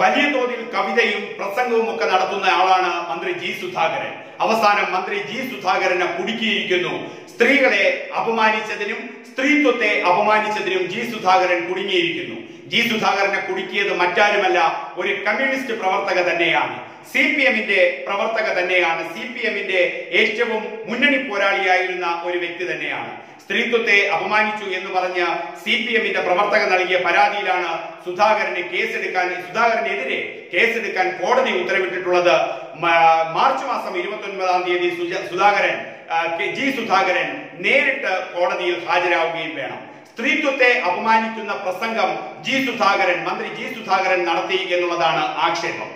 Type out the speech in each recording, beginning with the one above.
വലിയ തോതിൽ കവിതയും പ്രസംഗവും ഒക്കെ നടത്തുന്ന ആളാണ് മന്ത്രി ജി സുധാകരൻ. അവസാനം മന്ത്രി ജി സുധാകരനെ കുടുക്കിയിരിക്കുന്നു. സ്ത്രീകളെ അപമാനിച്ചതിനും സ്ത്രീത്വത്തെ അപമാനിച്ചതിനും ജി സുധാകരൻ കുടുങ്ങിയിരിക്കുന്നു. ജി സുധാകരനെ കുടുക്കിയത് മറ്റാരുമല്ല ഒരു കമ്മ്യൂണിസ്റ്റ് പ്രവർത്തക തന്നെയാണ്. സി പി എമ്മിന്റെ പ്രവർത്തക തന്നെയാണ്. സി പി എമ്മിന്റെ ഏറ്റവും മുന്നണി പോരാളിയായിരുന്ന ഒരു വ്യക്തി തന്നെയാണ്. സ്ത്രീത്വത്തെ അപമാനിച്ചു എന്ന് പറഞ്ഞ് സി പി എമ്മിന്റെ പ്രവർത്തക നൽകിയ പരാതിയിലാണ് സുധാകരന് കേസെടുക്കാൻ സുധാകരനെതിരെ കേസെടുക്കാൻ കോടതി ഉത്തരവിട്ടിട്ടുള്ളത്. മാർച്ച് മാസം ഇരുപത്തി ഒൻപതാം തീയതി സുധാകരൻ ജി സുധാകരൻ നേരിട്ട് കോടതിയിൽ ഹാജരാകുകയും വേണം. സ്ത്രീത്വത്തെ അപമാനിക്കുന്ന പ്രസംഗം ജി സുധാകരൻ മന്ത്രി ജി സുധാകരൻ നടത്തി എന്നുള്ളതാണ് ആക്ഷേപം.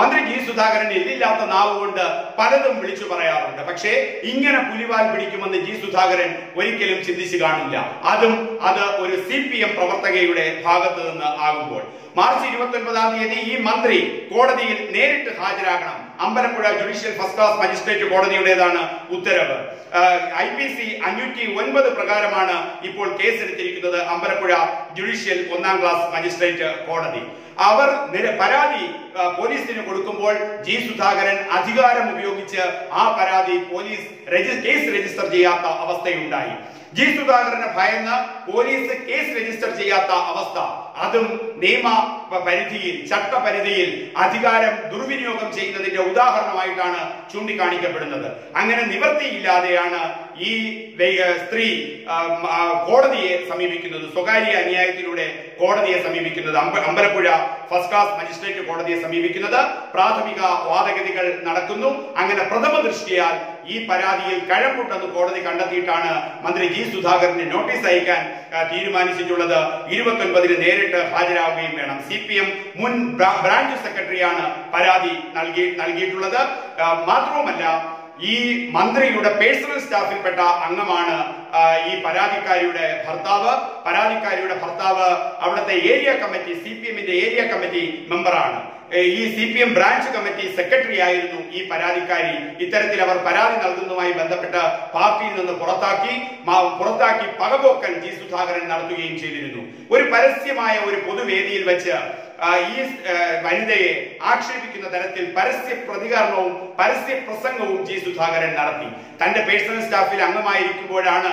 മന്ത്രി ജി സുധാകരൻ എല്ലില്ലാത്ത നാവ് കൊണ്ട് പലതും വിളിച്ചു പറയാറുണ്ട്. പക്ഷേ ഇങ്ങനെ പുലിവാൽ പിടിക്കുമെന്ന് ജി സുധാകരൻ ഒരിക്കലും ചിന്തിച്ചു കാണില്ല. അതും അത് ഒരു സി പി എം പ്രവർത്തകയുടെ ഭാഗത്ത് നിന്ന് ആകുമ്പോൾ. മാർച്ച് ഇരുപത്തി ഒൻപതാം തീയതി ഈ മന്ത്രി കോടതിയിൽ നേരിട്ട് ഹാജരാകണം. Ambalappuzha judicial first class magistrate കോടതിയുടേതാണ് ഉത്തരവ്. ഐ പി സി അഞ്ഞൂറ്റി ഒൻപത് പ്രകാരമാണ് ഇപ്പോൾ കേസ് എടുത്തിരിക്കുന്നത് അമ്പലപ്പുഴ ജുഡീഷ്യൽ ഒന്നാം ക്ലാസ് മജിസ്ട്രേറ്റ് കോടതി. അവർ പരാതി പോലീസിന് കൊടുക്കുമ്പോൾ ജി സുധാകരൻ അധികാരം ഉപയോഗിച്ച് ആ പരാതി പോലീസ് കേസ് രജിസ്റ്റർ ചെയ്യാത്ത അവസ്ഥയുണ്ടായി. ജി സുധാകരന് ഭയന്ന് പോലീസ് കേസ് രജിസ്റ്റർ ചെയ്യാത്ത അവസ്ഥ. അതും നിയമ പരിധിയിൽ ചട്ടപരിധിയിൽ അധികാരം ദുർവിനിയോഗം ചെയ്യുന്നതിന്റെ ഉദാഹരണമായിട്ടാണ് ചൂണ്ടിക്കാണിക്കപ്പെടുന്നത്. അങ്ങനെ നിവൃത്തിയില്ലാതെയാണ് ഈ സ്ത്രീ കോടതിയെ സമീപിക്കുന്നത് സ്വകാര്യ അന്യായത്തിലൂടെ കോടതിയെ സമീപിക്കുന്നത് അമ്പ- അമ്പലപ്പുഴ ഫസ്റ്റ് ക്ലാസ് മജിസ്ട്രേറ്റ് കോടതിയെ സമീപിക്കുന്നത് പ്രാഥമിക വാദഗതികൾ നടക്കുന്നു. അങ്ങനെ പ്രഥമ ദൃഷ്ടിയാൽ ഈ പരാതിയിൽ കഴമ്പുണ്ടെന്ന് കോടതി കണ്ടെത്തിയിട്ടാണ് മന്ത്രി ജി സുധാകരന് നോട്ടീസ് അയക്കാൻ തീരുമാനിച്ചിട്ടുള്ളത്. ഇരുപത്തി ഒൻപതിന് നേരിട്ട് ഹാജരാകുകയും വേണം. സി പി എം മുൻ ബ്രാ- ബ്രാഞ്ച് സെക്രട്ടറിയാണ് പരാതി നൽകി നൽകിയിട്ടുള്ളത്. മാത്രവുമല്ല ഈ മന്ത്രിയുടെ പേഴ്സണൽ സ്റ്റാഫിൽപ്പെട്ട അംഗമാണ് ഈ പരാതിക്കാരിയുടെ ഭർത്താവ്. പരാതിക്കാരിയുടെ ഭർത്താവ് അവിടുത്തെ ഏരിയ കമ്മിറ്റി സി പി എമ്മിന്റെ ഏരിയ കമ്മിറ്റി മെമ്പറാണ്. ഈ C P M branch committee secretary ആയിരുന്നു ഈ പരാതിക്കാരി. ഇത്തരത്തിൽ അവർ പരാതി നൽകുന്നതുമായി ബന്ധപ്പെട്ട് പാർട്ടിയിൽ നിന്ന് പുറത്താക്കി പുറത്താക്കി പകപോക്കൽ ജി സുധാകരൻ നടത്തുകയും ചെയ്തിരുന്നു. ഒരു പരസ്യമായ ഒരു പൊതുവേദിയിൽ വെച്ച് ഈ വനിതയെ ആക്ഷേപിക്കുന്ന തരത്തിൽ പരസ്യ പ്രതികരണവും പരസ്യ പ്രസംഗവും ജി സുധാകരൻ നടത്തി. തന്റെ പേഴ്സണൽ സ്റ്റാഫിൽ അംഗമായിരിക്കുമ്പോഴാണ്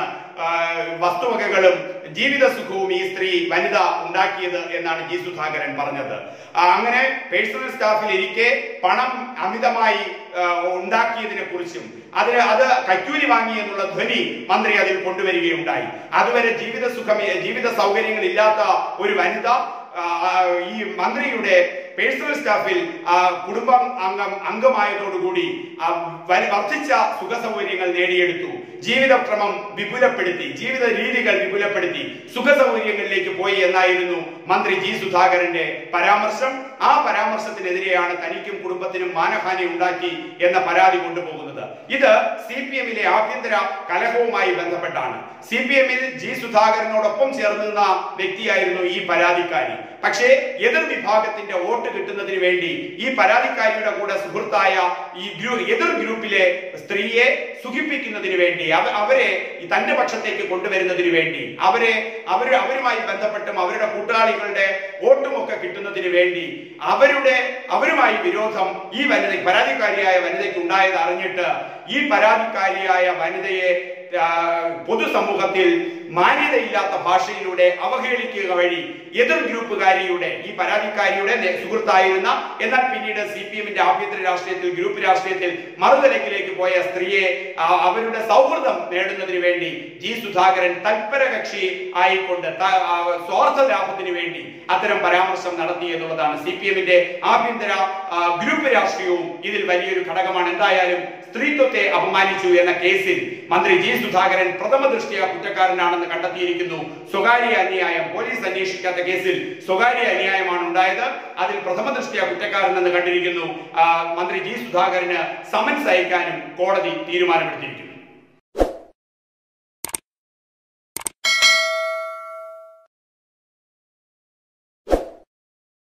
വസ്തുവകകളും ജീവിത സുഖവും ഈ സ്ത്രീ വനിത ഉണ്ടാക്കിയത് എന്നാണ് ജി സുധാകരൻ പറഞ്ഞത്. അങ്ങനെ പേഴ്സണൽ സ്റ്റാഫിൽ ഇരിക്കെ പണം അമിതമായി ഉണ്ടാക്കിയതിനെ കുറിച്ചും അതിന് അത് കയ്യൂരി വാങ്ങി എന്നുള്ള ധ്വനി മന്ത്രി അതിൽ കൊണ്ടുവരികയുണ്ടായി. അതുവരെ ജീവിത സുഖം ജീവിത സൗകര്യങ്ങൾ ഇല്ലാത്ത ഒരു വനിത ഈ മന്ത്രിയുടെ പേഴ്സണൽ സ്റ്റാഫിൽ കുടുംബം അംഗം അംഗമായതോടുകൂടി വർദ്ധിച്ച സുഖ സൗകര്യങ്ങൾ നേടിയെടുത്തു. ജീവിതക്രമം വിപുലപ്പെടുത്തി ജീവിത രീതികൾ വിപുലപ്പെടുത്തി സുഖ സൗകര്യങ്ങളിലേക്ക് പോയി എന്നായിരുന്നു മന്ത്രി ജി സുധാകരന്റെ പരാമർശം. ആ പരാമർശത്തിനെതിരെയാണ് തനിക്കും കുടുംബത്തിനും മാനഹാനി ഉണ്ടാക്കി എന്ന പരാതി കൊണ്ടുപോകുന്നത്. ഇത് സി പി എമ്മിലെ ആഭ്യന്തര കലഹവുമായി ബന്ധപ്പെട്ടാണ്. സി പി എമ്മിൽ ജി സുധാകരനോടൊപ്പം ചേർന്ന് നിന്ന വ്യക്തിയായിരുന്നു ഈ പരാതിക്കാരി. പക്ഷേ എതിർ വിഭാഗത്തിന്റെ വോട്ട് കിട്ടുന്നതിന് വേണ്ടി ഈ പരാതിക്കാരിയുടെ കൂടെ സുഹൃത്തായ ഈ ഗ്രൂ എതിർ ഗ്രൂപ്പിലെ സ്ത്രീയെ സുഖിപ്പിക്കുന്നതിന് വേണ്ടി അവ- അവരെ തന്റെ പക്ഷത്തേക്ക് കൊണ്ടുവരുന്നതിന് വേണ്ടി അവരെ അവർ അവരുമായി ബന്ധപ്പെട്ടും അവരുടെ കൂട്ടാളികളുടെ വോട്ടും ഒക്കെ കിട്ടുന്നതിന് വേണ്ടി അവരുടെ അവരുമായി വിരോധം ഈ വനിത പരാതിക്കാരിയായ വനിതയ്ക്ക് ഉണ്ടായത് അറിഞ്ഞിട്ട് ഈ പരാതിക്കാരിയായ വനിതയെ പൊതുസമൂഹത്തിൽ മാന്യതയില്ലാത്ത ഭാഷയിലൂടെ അവഹേളിക്കുക വഴി എതിർ ഗ്രൂപ്പുകാരിയുടെ ഈ പരാതിക്കാരിയുടെ സുഹൃത്തായിരുന്ന എന്നാൽ പിന്നീട് സി പി എമ്മിന്റെ ആഭ്യന്തര രാഷ്ട്രീയത്തിൽ ഗ്രൂപ്പ് രാഷ്ട്രീയത്തിൽ മറുനിരക്കിലേക്ക് പോയ സ്ത്രീയെ അവരുടെ സൗഹൃദം നേടുന്നതിന് വേണ്ടി ജി സുധാകരൻ തൽപര കക്ഷി ആയിക്കൊണ്ട് സ്വാർത്ഥ ലാഭത്തിന് വേണ്ടി അത്തരം പരാമർശം നടത്തി എന്നുള്ളതാണ് സി പി എമ്മിന്റെ ആഭ്യന്തര ഗ്രൂപ്പ് രാഷ്ട്രീയവും ഇതിൽ വലിയൊരു ഘടകമാണ്. എന്തായാലും സ്ത്രീത്വത്തെ അപമാനിച്ചു എന്ന കേസിൽ മന്ത്രി ജി സുധാകരൻ പ്രഥമ ദൃഷ്ടിയ കുറ്റക്കാരനാണെന്ന് കണ്ടെത്തിയിരിക്കുന്നു. സ്വകാര്യ അന്യായം പോലീസ് അന്വേഷിക്കാത്ത കേസിൽ സ്വകാര്യ അന്യായമാണ് ഉണ്ടായത്. അതിൽ പ്രഥമ ദൃഷ്ടിയ കുറ്റക്കാരനെന്ന് കണ്ടിരിക്കുന്നു. മന്ത്രി ജി സുധാകരന് സമൻസ് അയക്കാനും കോടതി തീരുമാനമെടുത്തിരിക്കുന്നു.